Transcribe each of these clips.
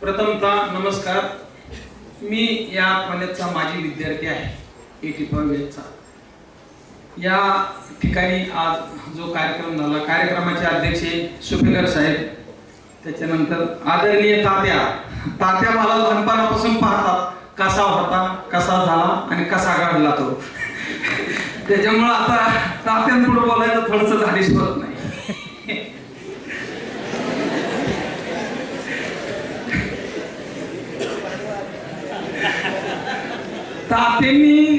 प्रथमतः नमस्कार. मी या कॉलेजचा माजी विद्यार्थी आहे एटी कॉलेजचा या ठिकाणी आज जो कार्यक्रम झाला कार्यक्रमाचे अध्यक्ष सुपेकर साहेब त्याच्यानंतर आदरणीय तात्या. तात्या मला लहानपणापासून पाहतात कसा होता कसा झाला आणि कसा घडला तो. त्याच्यामुळं आता तात्यांपुढे बोलायचं थोडंसं धाडीस त्यांनी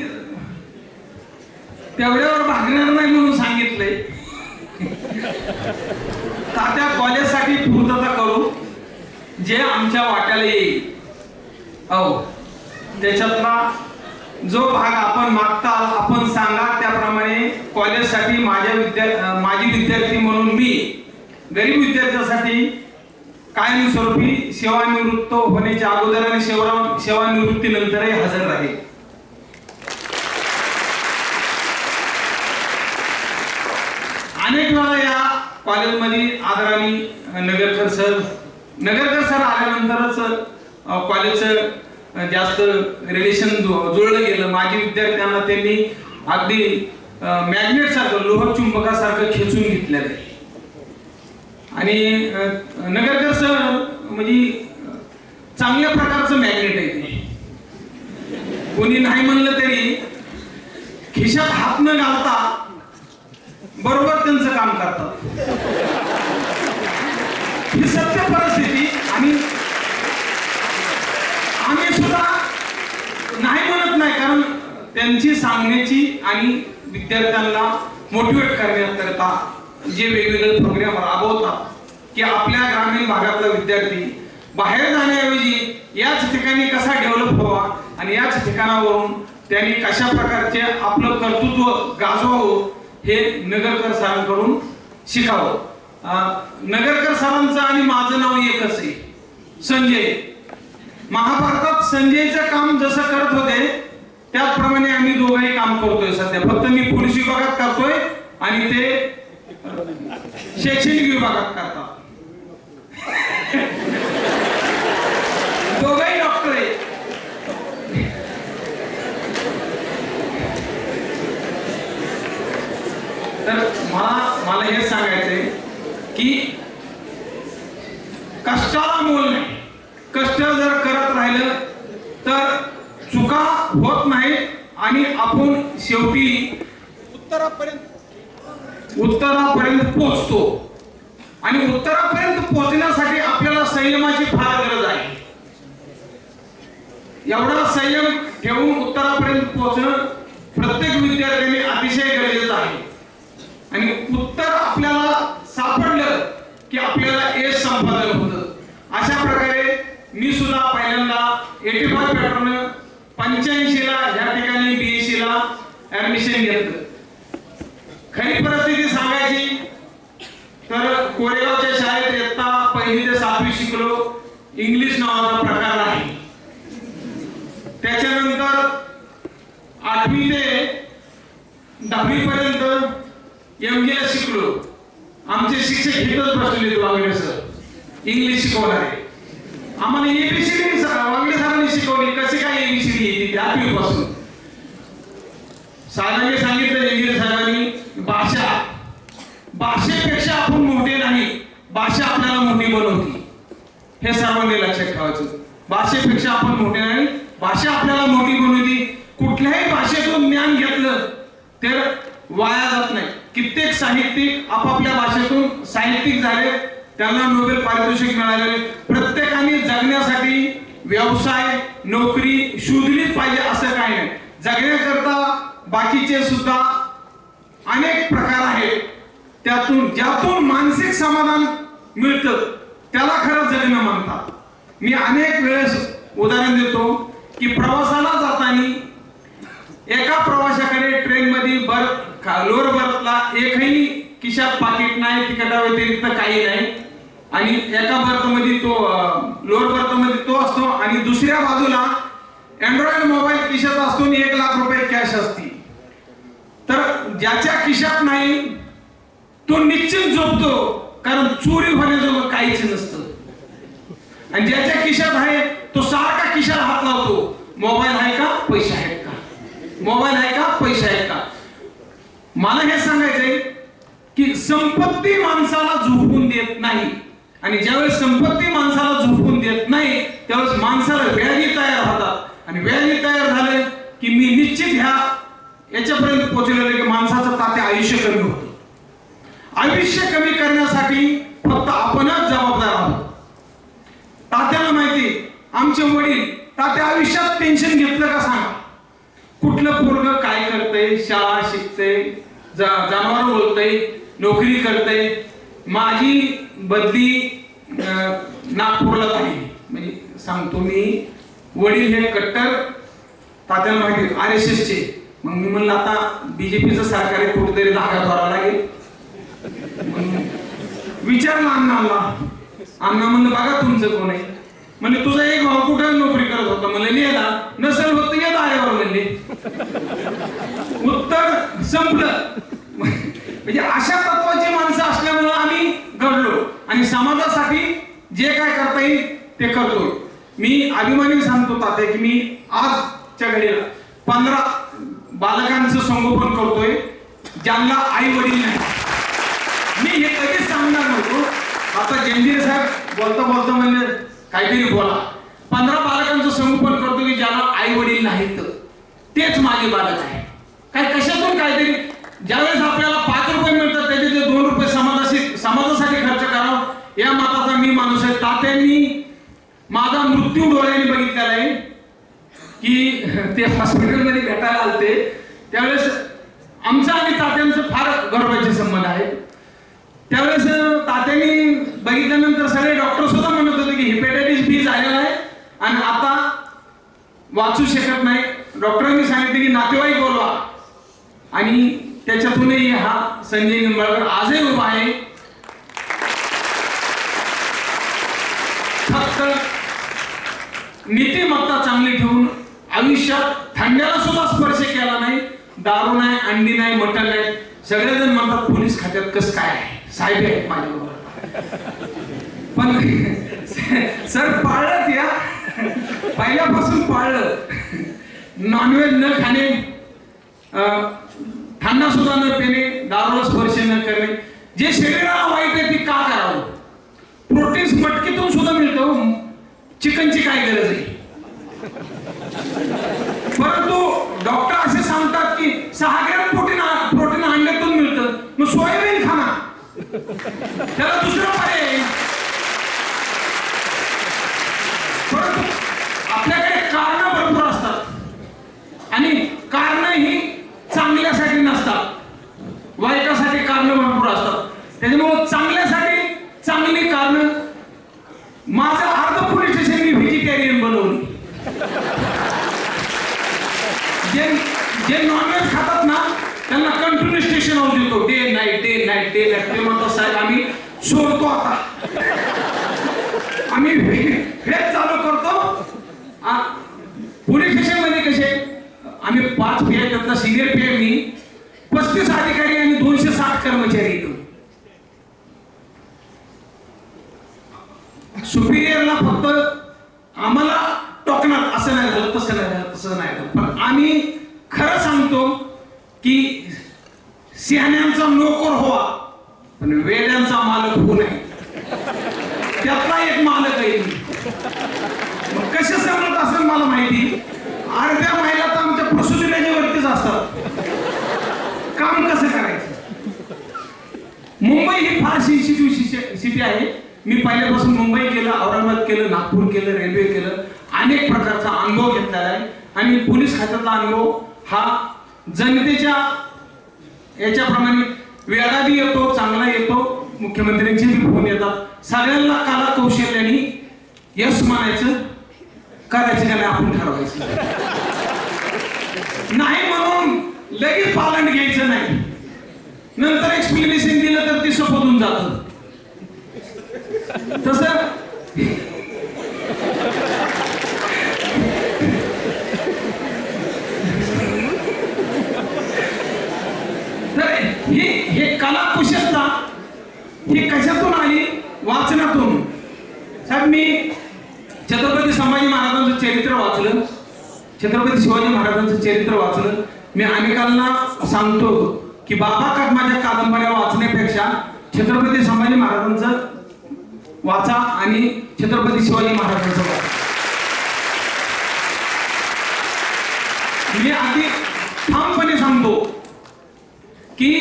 तेवढ्यावर भागणार नाही म्हणून सांगितलंय. तात्या कॉलेजसाठी पूर्तता करू? जे आमच्या वाट्याला येईल. अहो त्याच्यातला जो भाग आपण मागता आपण सांगा त्याप्रमाणे कॉलेजसाठी माझ्या विद्या माझी विद्यार्थी म्हणून मी गरीब विद्यार्थ्यासाठी कायमस्वरूपी सेवानिवृत्त होण्याच्या अगोदर आणि सेवा सेवानिवृत्तीनंतरही हजर राहील अनेक वेळा या कॉलेजमध्ये आदराणी नगरकर सर नगरकर सर आल्यानंतरच कॉलेजचं जास्त रिलेशन जुळलं गेलं. माझी विद्यार्थ्यांना त्यांनी अगदी मॅग्नेट सारखं लोह चुंबकासारखं खेचून घेतलेलं आहे. आणि नगरकर सर म्हणजे चांगल्या प्रकारचं मॅग्नेट आहे कोणी नाही म्हणलं तरी खिशात हात न घालता बरोबर त्यांचं काम करतात. ही सत्य परिस्थिती आणि आम्ही सुद्धा नाही म्हणत नाही कारण त्यांची सांगण्याची आणि विद्यार्थ्यांना मोटिवेट करण्याकरता जे वेगवेगळे प्रोग्राम राबवतात की आपल्या ग्रामीण भागातला विद्यार्थी बाहेर जाण्याऐवजी याच ठिकाणी कसा डेव्हलप व्हावा आणि याच ठिकाणावरून त्यांनी कशा प्रकारचे आपलं कर्तृत्व गाजवावं हे नगरकर सरांकडून शिकावं नगरकर सरांचं आणि माझं नाव एकच आहे. संजय. महाभारतात संजयचं काम जसं करत होते त्याचप्रमाणे आम्ही दोघंही काम करतोय सध्या. फक्त मी पोलीस विभागात करतोय आणि ते शैक्षणिक विभागात करतात. दोघंही डॉक्टर आहे तर मला मला हे सांगायचंय की कष्टाला मोल नाही. कष्ट जर करत राहिलं तर चुका होत नाही आणि आपण शेवटी उत्तरापर्यंत उत्तरापर्यंत पोहोचतो आणि उत्तरापर्यंत पोहोचण्यासाठी आपल्याला संयमाची फार गरज आहे. एवढा संयम ठेवून उत्तरापर्यंत पोहोचणं प्रत्येक विद्यार्थ्याने अतिशय गरजेचं आहे. आणि उत्तर आपल्याला सापडलं की आपल्याला यश संपादन होतं. अशा प्रकारे मी सुद्धा पहिल्यांदा एटी फाय पॅटर्न पंच्याऐंशी ला या ठिकाणी बीएससी ला ऍडमिशन घेतलं. खरी परिस्थिती सांगायची तर कोरेगावच्या शाळेत इयत्ता पहिली ते सातवी शिकलो. इंग्लिश नावाचा प्रकार आहे. त्याच्यानंतर आठवी ते दहावी पर्यंत एमजीला शिकलो. आमचे शिक्षक हिथच बसलेले वांगडे सर. इंग्लिश शिकवणारे. आम्हाला एबीसीडी वागणे सरांनी शिकवली. कसे काय एबीसीडी येते आठवी पासून साहेबांनी सांगितलं इंग्रज साहेबांनी भाषा. भाषेपेक्षा आपण मोठे नाही. भाषा आपल्याला मोठी बनवते. हे सर्वांनी लक्षात ठेवायचं. भाषेपेक्षा आपण मोठे नाही. भाषा आपल्याला मोठी बनवते. कुठल्याही भाषेतून ज्ञान घेतलं तर वाया जात नाही. कित्येक साहित्यिक आपापल्या भाषेतून साहित्यिक झाले. त्यांना नोबेल पारितोषिक मिळाले. प्रत्येकाने जगण्यासाठी व्यवसाय नोकरी शोधलीच पाहिजे असं काही नाही. जगण्याकरता बाकीचे सुद्धा अनेक प्रकार आहेत. त्यातून ज्यातून मानसिक समाधान मिळतं त्याला खरं जगणं म्हणतात. मी अनेक वेळेस उदाहरण देतो की प्रवासाला जाताना एका प्रवाशाकडे ट्रेनमध्ये बर्फ बर्थ लोअर बर्थला एकही खिशात पाकिट नाही तिकटा व्यतिरिक्त काही नाही. आणि एका बर्थमध्ये तो लोअर बर्थमध्ये तो असतो आणि दुसऱ्या बाजूला अँड्रॉइड मोबाईल खिशात असतो आणि एक लाख रुपये कॅश असते. तर ज्याच्या खिशात नाही तो निश्चित झोपतो कारण चोरी होण्याजोगं काहीच नसतं. आणि ज्याच्या खिशात आहे तो सारखा खिशाला हात लावतो. मोबाईल आहे का? पैसे आहेत का? मोबाईल आहे का? पैसे आहेत का? मला हे सांगायचंय की संपत्ती माणसाला झोपून देत नाही. आणि ज्यावेळेस संपत्ती माणसाला झोपून देत नाही त्यावेळेस माणसाला व्याधी तयार होतात. आणि व्याधी तयार झाले की मी निश्चित ह्या याच्यापर्यंत पोहोचलेलं की माणसाचं तात्या आयुष्य कमी होतं. आयुष्य कमी करण्यासाठी फक्त आपणच जबाबदार आहोत. तात्याला माहिती आमचे वडील तात्या आयुष्यात टेन्शन घेतलं का सांगा? कुठलं पोरग काय करतंय? शाळा शिकते जा- जनावर बोलतंय नोकरी करतंय माझी बदली नागपूरला झाली म्हणजे सांगतो मी वडील हे कट्टर तात्याला माहिती आर एस एस चे मग मी म्हणलं आता बीजेपीचं सरकार आहे कुठेतरी धागा भरावा लागेल. विचारला विचारलं अण्णाला. अण्णा म्हणलं बघा तुमचं कोण आहे. म्हणजे तुझा एक भाऊ कुठं नोकरी करत होता? म्हणलं लिहिला नसेल होत येत उत्तर संपलं. म्हणजे अशा तत्वाची माणसं असल्यामुळं आम्ही घडलो. आणि समाजासाठी जे काय करता येईल ते करतोय मी अभिमानी सांगतो तात्या की मी आजच्या घडीला पंधरा बालकांचं संगोपन करतोय ज्यांना आई वडील नाही. मी हे कधीच सांगणार नव्हतो. आता जंजीर साहेब बोलता बोलता म्हणजे काहीतरी बोला. पंधरा बालकांचं संगोपन करतो की ज्याला आई वडील नाहीत. तेच माझे बालक आहे. काय कशातून काहीतरी ज्यावेळेस आपल्याला पाच रुपये मिळतात त्याचे ते दोन रुपये समाजाशी समाजासाठी खर्च करावं या मताचा मी माणूस आहे. तात्यांनी माझा मृत्यू डोळ्याने बघितलेला आहे की ते हॉस्पिटलमध्ये भेटायला आलते. त्यावेळेस आमचा आणि तात्यांचं फार गौरवाचे संबंध आहे त्यावेळेस तात्यांनी बघितल्यानंतर सगळे डॉक्टर सुद्धा म्हणत होते की हिपेटायटिस बी झालेला आहे आणि आता वाचू शकत नाही. डॉक्टरांनी सांगितले की नातेवाईक बोलवा. आणि त्याच्यातूनही हा संजय निंबाळकर आजही उभा आहे. फक्त नीतिमत्ता चांगली ठेवून आयुष्यात थंड्याला सुद्धा स्पर्श केला नाही दारू नाही अंडी नाही मटण नाही. सगळेजण म्हणतात पोलीस खात्यात कस काय आहे? साहेब आहेत माझ्याबरोबर. पण सर पाळलं या. पहिल्यापासून पाळलं. नॉनव्हेज न खाणे अं, सुद्धा न पिणे दारूला स्पर्श न करणे. जे शरीराला वाईट आहे ते का करावं प्रोटीन्स मटकीतून सुद्धा मिळतं चिकनची काय गरज आहे परंतु डॉक्टर असे सांगतात की सहा ग्रॅम प्रोटीन प्रोटीन अंड्यातून मिळतं मग सोयाबीन खा ना त्याला दुसरं पर्याय आहे. परंतु आपल्याकडे कारण भरपूर असतात आणि कारण ही चांगल्यासाठी नसतात वाईटासाठी कारण भरपूर असतात त्याच्यामुळं चांगल्यासाठी चांगली कारण. माझं अर्ध पोलीस स्टेशन मी व्हेजिटेरियन बनवली. जे जे नॉनव्हेज खातात ना त्यांना कंटिन्यू स्टेशन हाऊस देतो. Day night day night day night ते म्हणतो साहेब आम्ही सोडतो आता. आम्ही हेच चालू करतो. पोलीस स्टेशनमध्ये कसे? आम्ही पाच पी त्यातला सिनियर पी मी पस्तीस अधिकारी आणि दोनशे साठ कर्मचारी येतो सुपिरियरला फक्त आम्हाला टोकणार असं नाही झालं तसं नाही झालं तसं नाही झालं पण आम्ही खरं सांगतो की शहाण्यांचा नोकर व्हावा पण वेड्यांचा मालक होऊ नये. त्यातला एक मालक आहे मग कसे सांगत असेल मला माहिती? अर्ध्या महिला तर आमच्या प्रसूतीच्या वरतीच असतात. काम कसं करायचं? मुंबई ही फार सेन्सिटिव्ह सिटी आहे. मी पहिल्यापासून मुंबई केलं औरंगाबाद केलं नागपूर केलं रेल्वे केलं. अनेक प्रकारचा अनुभव घेतलेला आहे. आणि पोलीस खात्यातला अनुभव हा जनतेच्या याच्याप्रमाणे वेळाही येतो चांगला येतो. मुख्यमंत्र्यांचे बी फोन येतात. सगळ्यांना कला कौशल्याने यश म्हणायचं करायचं का नाही आपण ठरवायचं. नाही म्हणून लगेच पालन घ्यायचं नाही. नंतर एक्सप्लेनेशन दिलं तर ते सोपतून जात. तसं तर ही हे कला कुशलता ही कशातून आली? वाचनातून. साहेब मी छत्रपती संभाजी महाराजांचं चरित्र वाचलं. छत्रपती शिवाजी महाराजांचं चरित्र वाचलं. मी अनेकांना सांगतो की बाबा माझ्या कादंबऱ्या वाचण्यापेक्षा छत्रपती संभाजी महाराजांचं वाचा आणि छत्रपती शिवाजी महाराजांचं वाचा. मी अगदी ठामपणे सांगतो की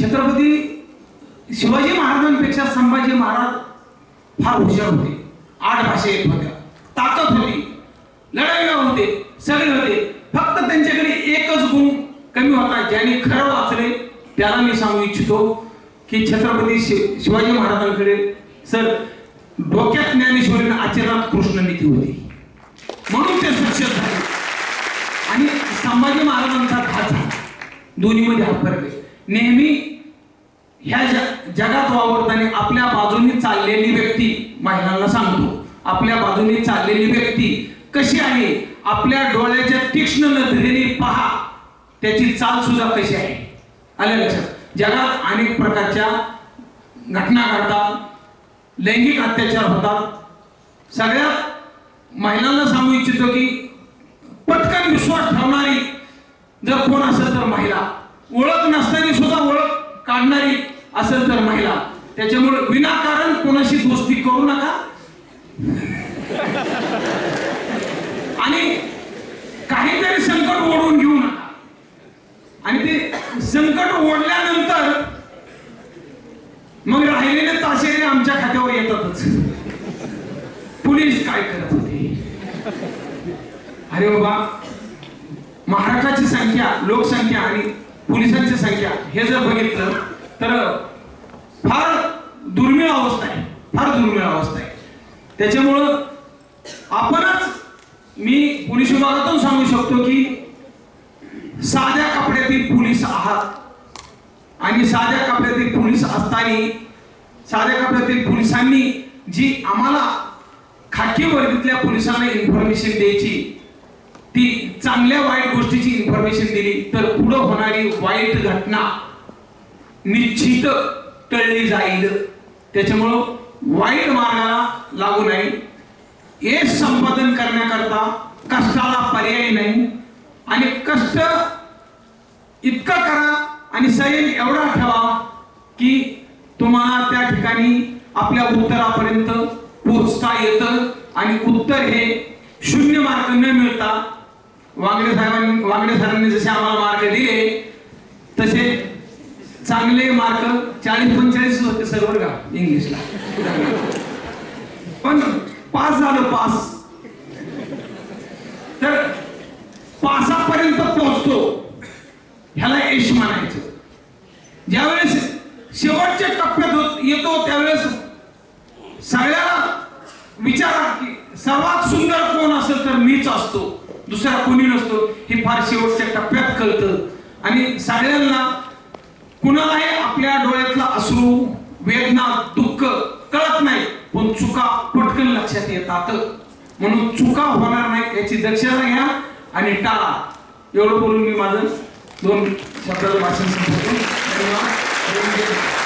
छत्रपती शिवाजी महाराजांपेक्षा संभाजी महाराज फार हुशार होते. आठ भाषा येत होत्या ताकद होती. लढाई होते सगळे होते. फक्त त्यांच्याकडे एकच गुण कमी होता ज्यांनी खरं वाचले. त्याला मी सांगू इच्छितो की छत्रपती शिवाजी महाराजांकडे सर डोक्यात ज्ञानेश्वरी आणि आचरणात कृष्णनीती होती. म्हणून ते सुरक्षित झाले. आणि संभाजी महाराजांचा खाचा दोन्हीमध्ये हा फरक नेहमी ह्या जगात वावरताना आपल्या बाजूने चाललेली व्यक्ती महिलांना सांगतो. आपल्या बाजूनी चाललेली व्यक्ती कशी आहे? आपल्या डोळ्याच्या तीक्ष्ण नजरेने पहा. त्याची चाल सुद्धा कशी आहे? आल्या लक्षात? जगात अनेक प्रकारच्या घटना घडतात लैंगिक अत्याचार होतात. सगळ्यात महिलांना सांगू इच्छितो की पटकन विश्वास ठेवणारी जर कोण असेल तर महिला. ओळख नसताना सुद्धा ओळख काढणारी असेल तर महिला. त्याच्यामुळे विनाकारण कोणाशी दोस्ती करू नका. आणि काहीतरी संकट ओढून घेऊ नका. आणि ते संकट ओढल्यानंतर मग राहिलेले तासे आमच्या खात्यावर येतातच. पोलीस काय करत होते? अरे बाबा महाराष्ट्राची संख्या लोकसंख्या आणि पोलिसांची संख्या हे जर बघितलं तर फार दुर्मिळ अवस्था आहे फार नाही त्याच्यामुळं आपणच मी पोलीस विभागातून सांगू शकतो की साध्या कपड्यातील पोलीस आहात. आणि साध्या कपड्यातील पोलीस असताना साध्या कपड्यातील पोलिसांनी जी आम्हाला खाकी वर्गीतल्या पोलिसांना इन्फॉर्मेशन द्यायची ती चांगल्या वाईट गोष्टीची इन्फॉर्मेशन दिली तर पुढे होणारी वाईट घटना निश्चित टळली जाईल. त्याच्यामुळं वाईट मार्गाला लागू नये. हे संपादन करण्याकरता कष्टाला पर्याय नाही. आणि कष्ट इतका करा आणि संयम एवढा ठेवा की तुम्हाला त्या ठिकाणी आपल्या उत्तरापर्यंत पोचता येतं आणि उत्तर हे शून्य मार्ग न मिळता वांगडे साहेबांनी वांगडे सरांनी जसे आम्हाला मार्ग दिले तसे चांगले मार्ग चाळीस पंचेचाळीस होते सर्व का? इंग्लिशला पण पास झालं पास. तर पासापर्यंत पोहोचतो. ह्याला यश म्हणायचं. ज्यावेळेस शेवटच्या टप्प्यात येतो त्यावेळेस सगळ्याला विचारा की सर्वात सुंदर कोण असेल तर मीच असतो. दुसरा कोणी नसतो. हे फार शेवटच्या टप्प्यात कळतं. आणि सगळ्यांना कुणालाही आपल्या डोळ्यातला अश्रू वेदना दुःख कळत नाही. पण चुका पटकन लक्षात येतात. म्हणून चुका होणार नाही याची दक्षता घ्या आणि टाळा. एवढं बोलून मी माझं दोन शब्दाचं भाषण संपवतो. धन्यवाद.